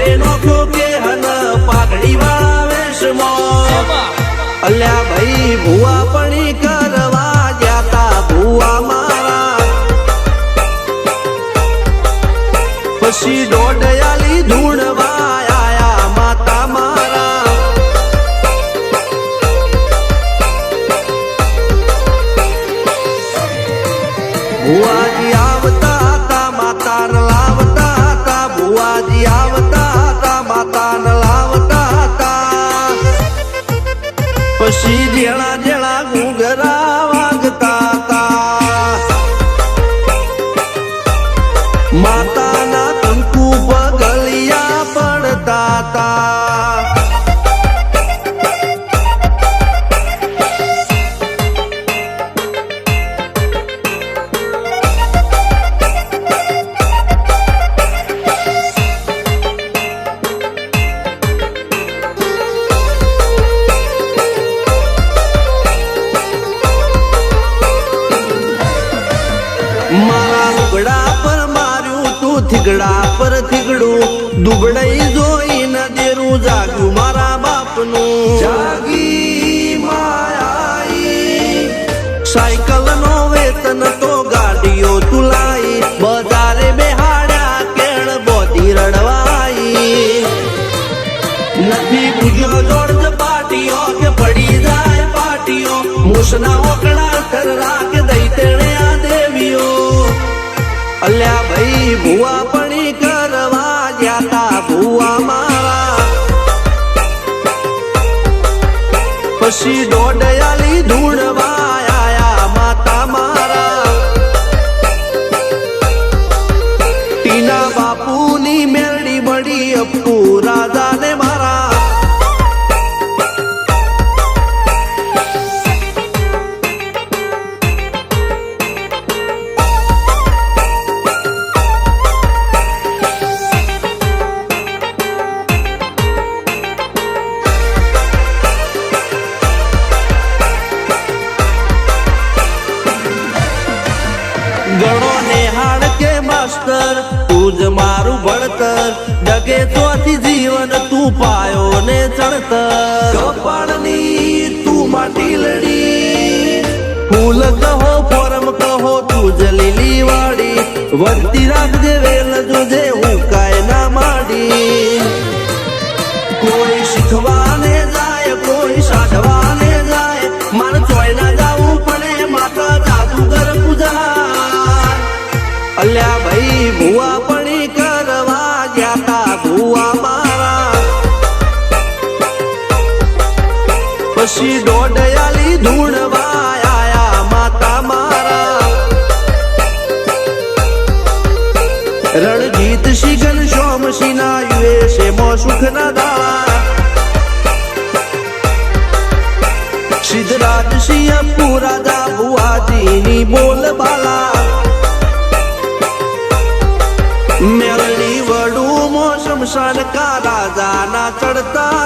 ખભે નોખો કે હન પાઘડી વાળા વેશમાં અલ્યા ભાઈ, ભુવા પણી કરવા ગયા તા ભુવા મારા. પછી દોડયાલી ધૂણવા આયા માતા મારા. ભુવાજી થીગડા પર થીગડું દુબડાઈ જોઈ ન દેરું જાગ્યું મારા બાપનું. જાગી માયાઈ. સાયકલ નો વેતન તો ગાડીઓ તુલાઈ બજારે બેહાડ્યા કેળ બોધી રડવાઈ. નથી પૂજ્યો જોડ પાટીઓ કે પડી જાય પાટીઓ. મૂસના ઓકડા થર રાખ દઈ તેણે અલ્યા ભાઈ, ભુવા પણી કરવા જાતા ભુવા મારા. પછી દોડયાલી ધૂણવા આયા માતા મારા. ટીના બાપુની મેરડી મળી અપુ રાજાને માસ્તર તું જ મારું ભણતર. ડગે ચોથી જીવન તું પાયો ને ચણતર. કપાળની તું માટી લડી. ફૂલ કહો ફોરમ કહો તું જ લીલી વાડી. વધતી રાખજે વેલ જોજે હું કાય ના માડી. કોઈ શીખવાને જાય કોઈ સાધવાને જાય. માર ચોય ના જાવું પડે માતા જાદુગર પૂજા. અલ્યા ભાઈ ભુવા પણી કરવા જાતા ભુવા મારા. પછી દોડયાલી ધૂણવા માતા મારા. રણજીત શિગન સોમસી ના યુએસે મો સુખ ના દાળા. સિદ્ધરાજ સિંહ પુરાજા ભુવાજીની બોલ બાલા મેળની વડું મો શમશાન કા રાજાના ચડતા